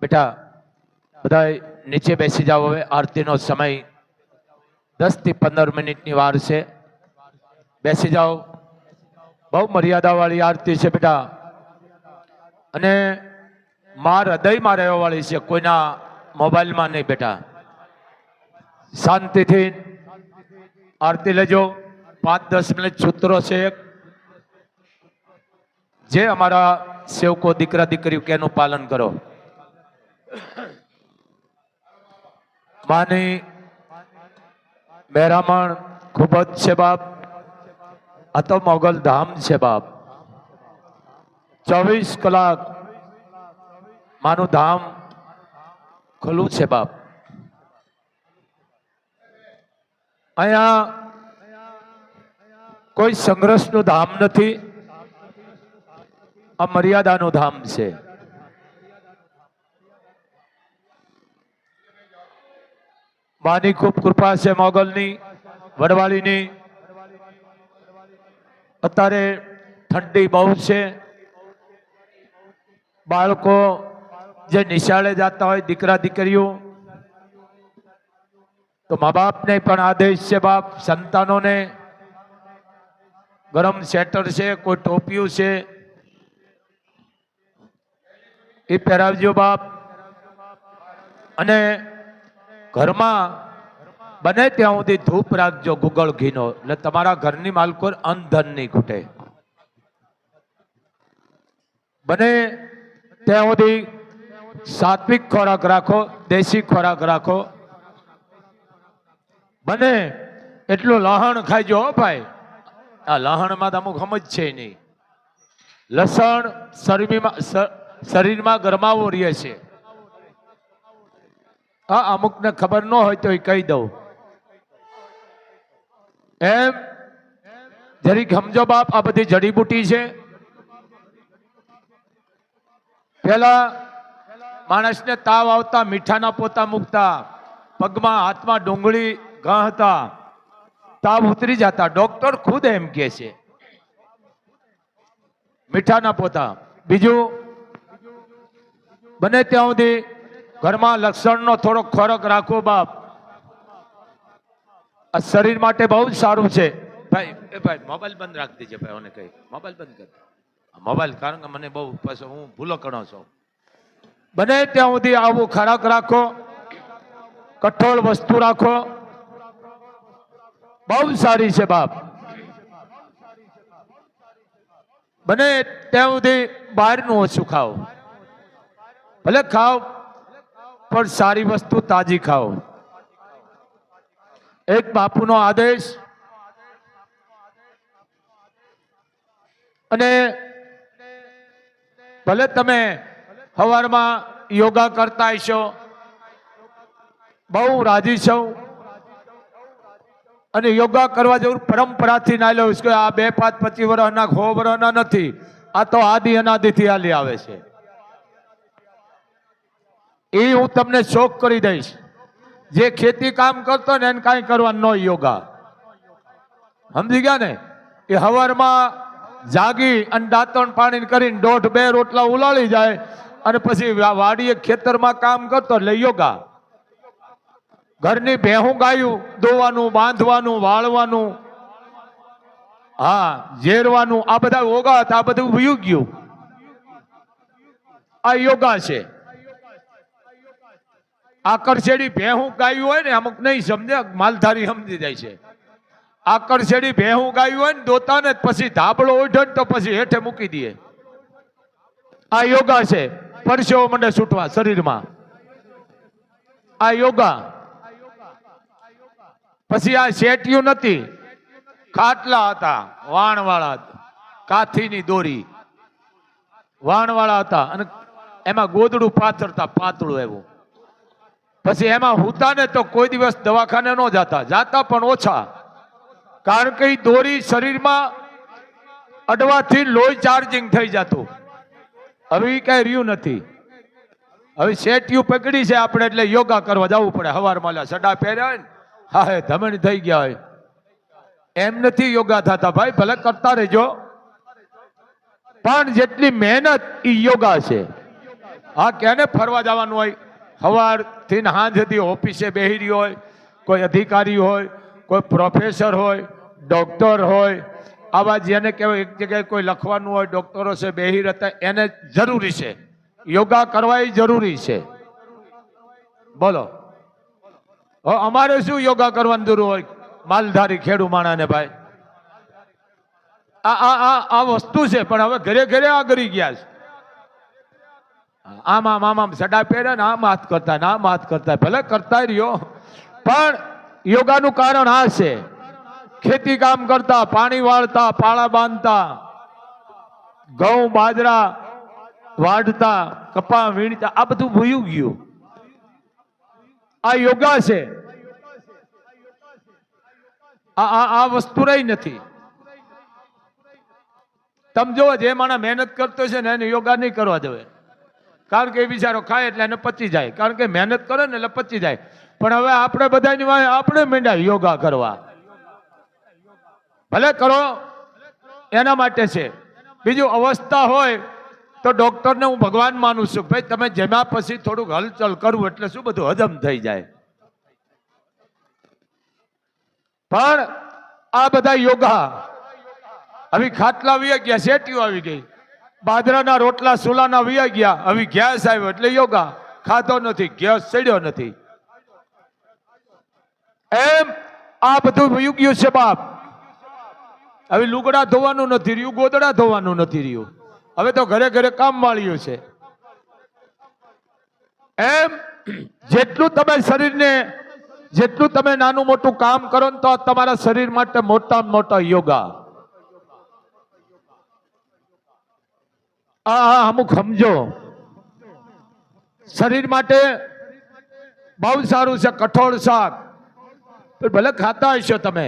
બેટા બધા નીચે બેસી જાઓ હવે. આરતીનો સમય દસથી પંદર મિનિટની વાર છે. બેસી જાઓ. બહુ મર્યાદાવાળી આરતી છે બેટા. અને માર હૃદયમાં રહેવાવાળી છે, કોઈના મોબાઈલમાં નહીં બેટા. શાંતિથી આરતી લેજો. પાંચ દસ મિનિટ સૂત્રો છે એક. જે અમારા સેવકો દીકરા દીકરીઓ કે એનું પાલન કરો. માની મહેરામણ ખૂબ જ છે બાપ. આ તો મોગલ ધામ છે બાપ. ચોવીસ કલાક માનું ધામ ખુલ્લું છે બાપ. અહીંયા કોઈ સંઘર્ષનું ધામ નથી. આ મર્યાદાનું ધામ છે. માની ખૂબ કૃપા છે મોગલની, વડવાળીની. અત્યારે ઠંડી બહુ છે. બાળકો જે નિશાળે જતા હોય દીકરા દીકરીઓ, તો મા બાપને પણ આદેશ છે બાપ, સંતાનોને. ગરમ સ્વેટર છે, કોઈ ટોપિયું છે. એ પહેરાવજો બાપ. અને ઘરમાં બને ત્યાં સુધી ધૂપ રાખજો ગુગળ ઘીનો એટલે તમારા ઘરની માલકો અંધન નહીં ખૂટે. બને ત્યાં સુધી સાત્વિક ખોરાક રાખો, દેશી ખોરાક રાખો. બને એટલું લહણ ખાઈજો હો ભાઈ. આ લહણમાં તો અમુક સમજ છે નહીં. લસણ શરીરમાં શ- શરીરમાં ગરમાવો રહે છે. હા અમુકને ખબર ન હોય તો એ કહી દઉં. એમ, જરીક સમજો બાપ, આ બધી જડીબુટી છે. પેલા માણસને તાવ આવતા, મીઠાના પોતા મૂકતા, પગમાં હાથમાં ડુંગળી ઘ હતા તાવ ઉતરી જતા. ડોક્ટર ખુદ એમ કે છે. મીઠાના પોતા. બીજું બને ત્યાં સુધી ઘરમાં લક્ષણનો થોડો ખોરાક રાખો બાપ. આ શરીર માટે બહુ જ સારું છે. ભાઈ એ ભાઈ મોબાઈલ બંધ રાખી દેજે ભાઈ ઓને કહી મોબાઈલ બંધ કર. મોબાઈલ કારણ કે મને બહુ પછી હું ભૂલો કણો છું. બને ત્યાં સુધી આવું ખોરાક રાખો. કઠોળ વસ્તુ રાખો. બહુ સારી છે બાપ. બને ત્યાં સુધી બહારનું ઓછું ખાઓ. ભલે ખાઓ, પણ સારી વસ્તુ તાજી ખાઓ. એક બાપુનો આદેશ અને ભલે તમે સવારમાં યોગા કરતા હશો, બહુ રાજી છો અને યોગા કરવા જેવું પરંપરાથી ના લો આ બે પાંચ પચીસ વર્ષના ખો વર્ષના નથી. આ તો આદિ અનાદિથી હાલી આવે છે. એ હું તમને શોખ કરી દઈશ. જે ખેતી કામ કરતો ને એને કાંઈ કરવાનું ન યોગા. સમજી ગયા ને? એ હવારમાં જાગી અને દાંતણ પાણી કરીને દોઢ બે રોટલા ઉલાળી જાય અને પછી વાડીએ ખેતરમાં કામ કરતો એટલે યોગા. ઘરની ભેહું ગાયું દોવાનું બાંધવાનું, વાળવાનું, હા, ઝેરવાનું, આ બધા યોગા હતા, આ બધું વયું આ યોગા છે. આકર્ષેડી ભેહું ગાયું હોય ને, અમુક નહીં સમજે માલધારી સમજી જાય છે. આકર્ષેડી ભેહું ગાયું હોય ને દોતા ને પછી ધાબળો ઉઠે તો પછી હેઠે મૂકી દે. આ યોગા છે. પરસેવો મને છૂટવા, શરીરમાં. આ યોગા. પછી આ શેટિયું નથી. ખાટલા હતા, વાણવાળા કાથીની દોરી. વાણવાળા હતા અને એમાં ગોદડું પાથરતા, પાતળું એવું પછી એમાં હુતા ને તો કોઈ દિવસ દવાખાને ન જાતા જાતા પણ ઓછા. કારણ કે દોરી શરીરમાં અડવાથી લોહી ચાર્જિંગ થઈ જતું. હવે કઈ રહ્યું નથી. હવે શેટિયું પકડી છે આપણે એટલે યોગા કરવા જવું પડે. હવાર માલા સડા પહેર્યા હોય ને હા હે ધમણ થઈ ગયા હોય. એમ નથી યોગા થતા. ભાઈ, ભલે કરતા રહેજો. પણ જેટલી મહેનત એ યોગા છે. હા, ક્યાંને ફરવા જવાનું હોય? સવારથી સાંજ સુધી ઓફિસે બેહી હોય, કોઈ અધિકારી હોય, કોઈ પ્રોફેસર હોય, ડોક્ટર હોય, આવા જેને કહેવાય, એક જગ્યાએ કોઈ લખવાનું હોય, ડોક્ટરો છે, બેહી રહેતા, એને જરૂરી છે. યોગા કરવા જરૂરી છે. બોલો. અમારે શું યોગા કરવાની જરૂર હોય? માલધારી ખેડૂ માણાને ભાઈ. આ આ આ વસ્તુ છે, પણ હવે ઘરે ઘરે આ ગયા છે. આમ આમ આમ આમ, સડા પહેરે ને આમ હાથ કરતા ને આમ હાથ કરતા. ભલે કરતા રહ્યો, પણ યોગાનું કારણ આ છે. ખેતી કામ કરતા, પાણી વાળતા, પાળા બાંધતા, ઘઉં, બાજરા વાઢતા, કપા વીણતા, આ બધું ભૂયું ગયું. આ યોગા છે. આ આ આ વસ્તુ રહી નથી. તમે જુઓ, જે માણસ મહેનત કરતો છે ને એને યોગા નહીં કરવા દેવે કારણ કે એ બિચારો ખાય એટલે એને પચી જાય. કારણ કે મહેનત કરે ને એટલે પચી જાય. પણ હવે આપણે બધાની વાય આપણે માંડ્યા યોગા કરવા. ભલે કરો, એના માટે છે. બીજું અવસ્થા હોય તો ડોક્ટરને હું ભગવાન માનું છું. ભાઈ, તમે જમ્યા પછી થોડુંક હલચલ કરવું એટલે શું બધું હજમ થઈ જાય. પણ આ બધા યોગા હવે ખાટલા આવી ગયા, શેટીઓ આવી ગઈ. બાજરાના રોટલા સુલાના વિયા ગયા. હવે ગેસ આવ્યો એટલે યોગા. ખાધો નથી, ગેસ ચડ્યો નથી. એમ આ બધું યુગ્યું છે બાપ. હવે લુગડા ધોવાનું નથી રહ્યું, ગોદડા ધોવાનું નથી રહ્યું. હવે તો ઘરે ઘરે કામ વાળ્યું છે. એમ જેટલું તમે શરીરને, જેટલું તમે નાનું મોટું કામ કરો ને તો તમારા શરીર માટે મોટા મોટા યોગા. આ અમુક સમજો. શરીર માટે બહુ સારું છે, કઠોળ શાક ભલે ખાતા હશો તમે.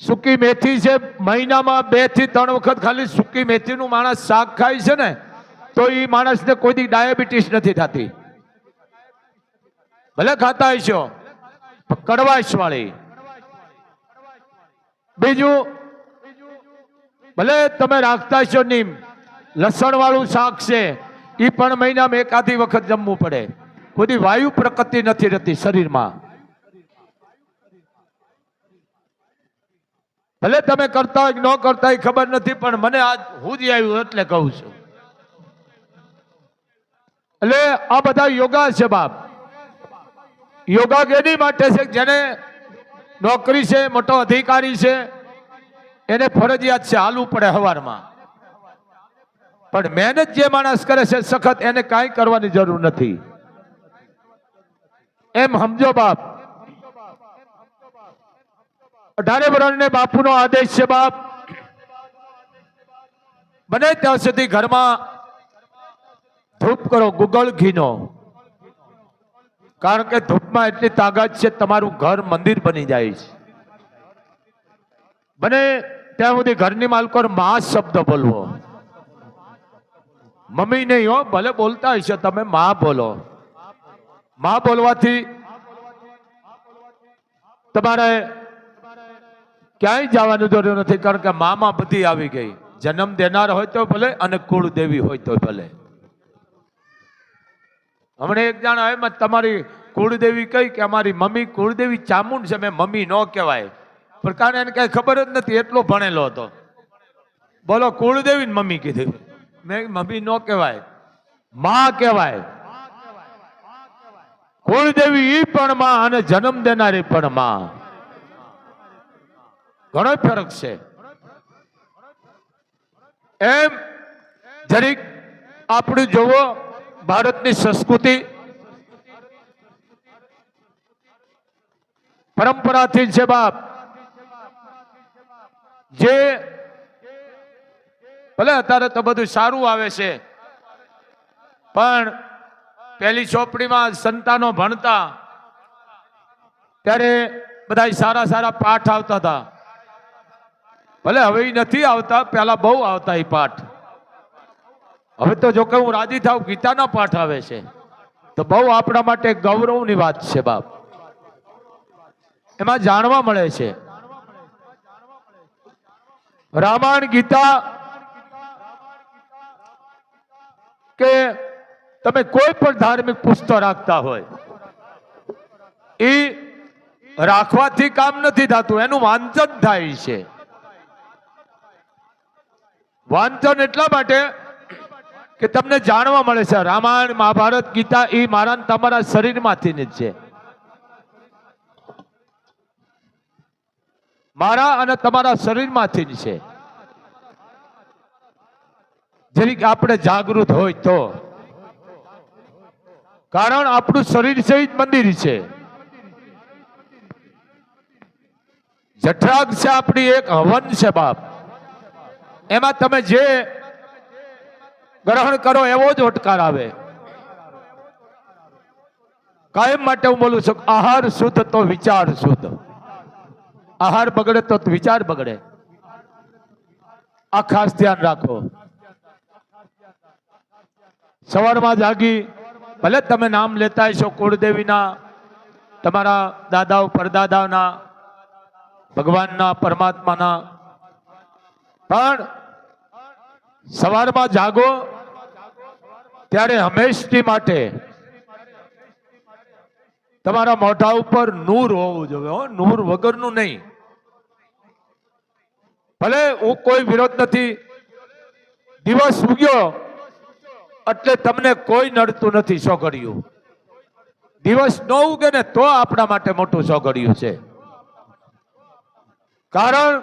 સૂકી મેથી છે, મહિનામાં બેથી ત્રણ વખત ખાલી સૂકી મેથીનું માણસ શાક ખાય છે ને, તો એ માણસને કોઈ દી ડાયાબિટીસ નથી થતી. ભલે ખાતા હશો કડવાશ વાળી. બીજું ભલે તમે રાખતા છો નીમ લસણ વાળું શાક છે એ પણ મહિનામાં એકાદી વખત જમવું પડે. કોઈ વાયુ પ્રકૃતિ નથી રહેતી શરીરમાં. ભલે તમે કરતા હોય ન કરતા હોય ખબર નથી, પણ મને આજ હું જ આવ્યું એટલે કહું છું. એટલે આ બધા યોગા છે બાપ. યોગા કેની માટે છે જેને નોકરી છે, મોટો અધિકારી છે એને ફરજિયાત છે હાલવું પડે હવારમાં. પણ મહેનત જે માણસ કરે છે સખત, એને કાંઈ કરવાની જરૂર નથી. એમ સમજો બાપ. અઢારે વરણને બાપુનો આદેશ છે બાપ. બને ત્યાં સુધી ઘરમાં ધૂપ કરો, ગુગળ ઘીનો. કારણ કે ધૂપમાં એટલી તાકાત છે, તમારું ઘર મંદિર બની જાય છે. બને ત્યાં સુધી ઘરની માલકો મા શબ્દ બોલવો. મમ્મી નહીં હો ભલે બોલતા હશો, તમે મા બોલો. મા બોલવાથી તમારે ક્યાંય જવાનું જરૂર નથી, કારણ કે મામાં બધી આવી ગઈ. જન્મ દેનાર હોય તો ભલે અને કુળ દેવી હોય તો ભલે. હમણાં એક જાણ આવે તમારી કુળદેવી કઈ કે અમારી મમ્મી કુળદેવી ચામુંડ છે, મેં મમ્મી ન કહેવાય. કારણ એને કઈ ખબર જ નથી, એટલો ભણેલો હતો. બોલો કુળદેવી મમ્મી કીધી. મેં મમ્મી, ન કહેવાય. માં કહેવાય. કુળદેવી ઈ પણ માં અને જન્મ દેનારી પણ માં. ઘણો ફરક છે. એમ જરીક આપણું જોવો, ભારતની સંસ્કૃતિ પરંપરાથી છે બાપ. જે ભલે અત્યારે તો બધું સારું આવે છે, પણ પહેલી ચોપડીમાં સંતાનો ભણતા ત્યારે બધા સારા સારા પાઠ આવતા હતા. ભલે હવે નથી આવતા પહેલા બહુ આવતા એ પાઠ. હવે તો જો કે હું રાજી થાવ ગીતાના પાઠ આવે છે. તો બહુ આપણા માટે ગૌરવની વાત છે બાપ. એમાં જાણવા મળે છે. રામાયણ ગીતા કે તમે કોઈ પણ ધાર્મિક પુસ્તક રાખતા હોય એ રાખવાથી કામ નથી થતું, એનું વાંચન થાય છે. વાંચન એટલા માટે કે તમને જાણવા મળે છે, રામાયણ, મહાભારત, ગીતા એ મારા તમારા શરીરમાંથી જ છે. મારા અને તમારા શરીરમાંથી છે. જરીક આપણે જાગૃત હોય તો. કારણ આપણું શરીર સહિત મંદિર છે. જઠરાગ છે આપણી એક, હવન છે બાપ. એમાં તમે જે ગ્રહણ કરો એવો જ ઓટકાર આવે. કાયમ માટે હું બોલું છું, આહાર શુદ્ધ તો વિચાર શુદ્ધ. આહાર બગડે તો વિચાર બગડે. આ ખાસ ધ્યાન રાખો. સવારમાં જાગી, ભલે તમે નામ લેતા છો કુળદેવીના, તમારા દાદાઓ, પરદાદાના, ભગવાનના, પરમાત્માના, પણ સવારમાં જાગો ત્યારે હંમેશની માટે તમારા મોઢા ઉપર નૂર હોવું જોઈએ, હો, નૂર વગરનું નહીં. ભલે હું કોઈ વિરોધ નથી, દિવસ ઉગ્યો, એટલે તમને કોઈ નડતું નથી સોગડિયું. દિવસ ન ઉગે ને તો આપણા માટે મોટું સોગડિયું છે. કારણ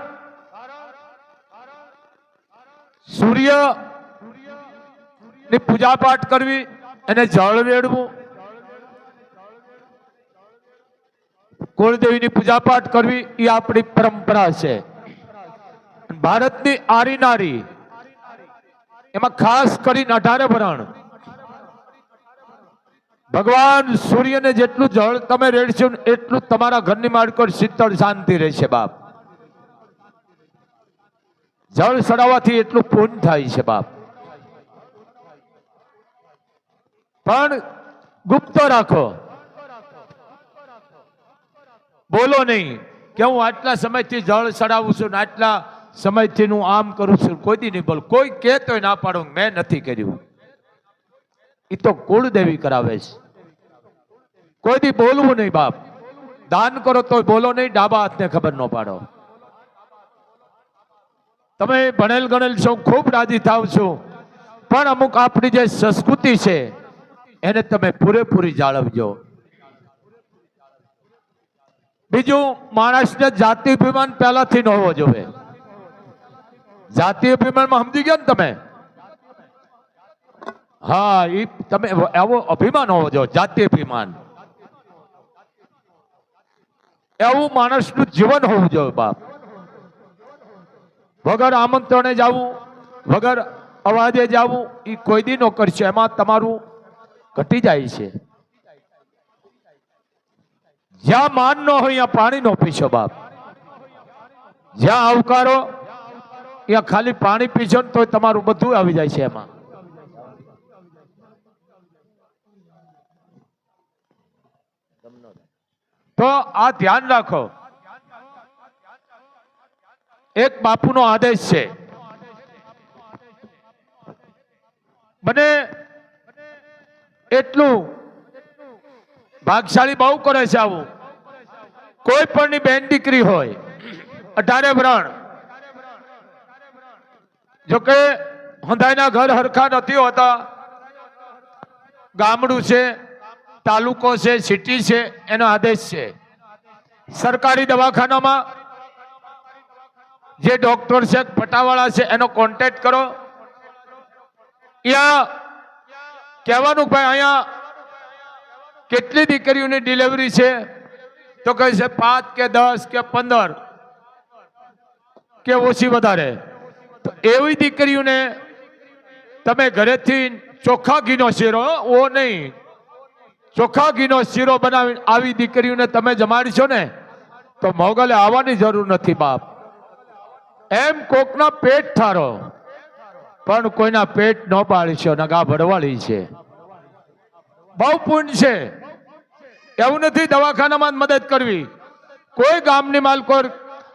સૂર્યની પૂજા પાઠ કરવી, એને જળ વેડવું કુળદેવીની પૂજા પાઠ કરવી એ આપણી પરંપરા છે. ભારતની આરી નારી, એમાં ખાસ કરીને અઢારે ભરણ ભગવાન સૂર્યને જેટલું જળ તમે રેડશો એટલું તમારા ઘરની માળકોર શીતળ શાંતિ રહેશે બાપ. જળ સડાવવાથી એટલું પૂર્ણ થાય છે બાપ. પણ ગુપ્ત રાખો. બોલો નહીં કે હું આટલા સમયથી જળ ચડાવું છું ને આટલા સમયથી હું આમ કરું છું. કોઈ દી નહીં બોલ. કોઈ કે તોય ના પાડો. મેં નથી કર્યું. એ તો કુળદેવી કરાવે છે. કોઈ દી બોલવું નહીં બાપ. દાન કરો તો બોલો નહીં, ડાબા હાથને ખબર ન પાડો. તમે ભણેલ ગણેલ છો, ખૂબ રાજી થાવ છો. પણ અમુક આપણી જે સંસ્કૃતિ છે, એને તમે પૂરેપૂરી જાળવજો. બીજું માણસને જાતિ અભિમાન પહેલાથી ન હોવો જોઈએ. જાતિ અભિમાનમાં સમજી ગયા ને તમે? હા એ તમે એવો અભિમાન હોવો જોઈએ, જાતિ અભિમાન. એવું માણસનું જીવન હોવું જોઈએ, બાપ. વગર આમંત્રણે જવું વગર અવાજે જવું એ કોઈ દી ન કરશે. એમાં તમારું ઘટી જાય છે. જ્યાં માન ન હોય, ત્યાં પાણી નો પીછો બાપ. જ્યાં આવકારો, ત્યાં ખાલી પાણી પીછો ને તો તમારું બધું આવી જાય છે એમાં. તો આ ધ્યાન રાખો. એક બાપુનો આદેશ છે. મને એટલું ભાગશાળી બહુ કરે છે આવું. કોઈ પણની બેન દીકરી હોય, અઢારે વ્રણ. જોકે હંધાઈના ઘર હરખા નથી હોતા. ગામડું છે, તાલુકો છે, સિટી છે, એનો આદેશ છે. સરકારી દવાખાનામાં જે ડોક્ટર છે, પટાવાળા છે, એનો કોન્ટેક્ટ કરો. યા કહેવાનું ભાઈ અહીંયા કેટલી દીકરીઓની ડિલિવરી છે? તો કહે છે, પાંચ કે દસ કે પંદર. કે ઓછી વધારે. તો એવી દીકરીઓને તમે ઘરેથી ચોખ્ખા ઘીનો શીરો ઓ નહીં. ચોખ્ખા ઘીનો શીરો બનાવી, આવી દીકરીઓને તમે જમાડશો ને, તો મોગલે આવવાની જરૂર નથી, બાપ. એમ કોકના પેટ ઠારો, પણ કોઈના પેટ ન પાળીશો નગા ભરવાળી છે. બહુ પુણ્ય છે. એવું નથી, દવાખાનામાં મદદ કરવી. કોઈ ગામની માલકોર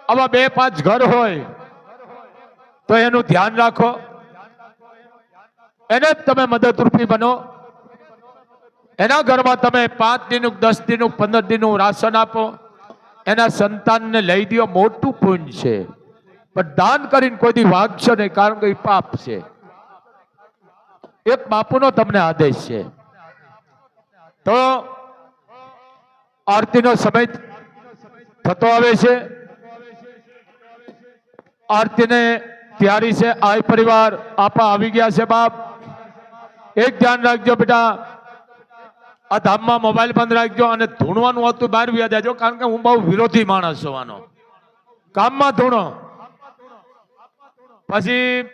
આવા બે પાંચ ઘર હોય, તો એનું ધ્યાન રાખો. એને જ તમે મદદરૂપી બનો. એના ઘરમાં તમે પાંચ દિનનું, દસ દિનનું, પંદર દિનનું રાશન આપો. એના સંતાનને લઈ દો, મોટું પુણ્ય છે. પણ દાન કરીને કોઈ દી વાગશો નહીં, કારણ કે પાપ છે. એક બાપુનો તમને આદેશ છે. તો આરતીનો સમય થતો આવે છે. આરતીને તૈયારી છે. આય પરિવાર, આપા આવી ગયા છે બાપ. એક ધ્યાન રાખજો બેટા. આ ધામમાં મોબાઈલ બંધ રાખજો અને ધૂણવાનું હતું, બહાર વ્યા દેજો કારણ કે હું બહુ વિરોધી માણસ હોવાનો. કામમાં ધૂણો. પછી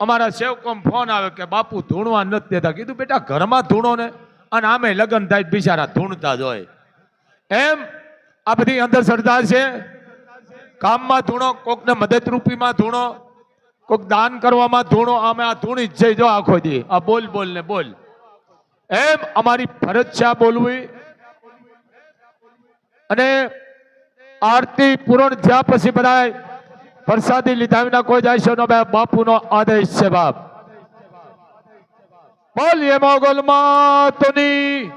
અમારા સેવકોમ ફોન આવે કે, બાપુ, ધૂણવા નથી દેતા. કીધું, બેટા, ઘરમાં ધૂણો ને, અને આમે લગ્ન થાય બિચારા ધૂણતા જ હોય. એમ? આ બધી અંધશ્રદ્ધા છે? કામમાં ધૂણો, કોકને મદદરૂપીમાં ધૂણો, કોક દાન કરવામાં ધૂણો અમે આ ધૂણી જ છે જો આખો દી. આ બોલ બોલ ને, બોલ. એમ? અમારી ફરજ છે બોલવી. અને આરતી પૂર્ણ થયા પછી બધા પ્રસાદી લીધા વિના કોઈ જાય છે બાપુનો આદેશ છે બાપ. બોલીએ મોગલ માતની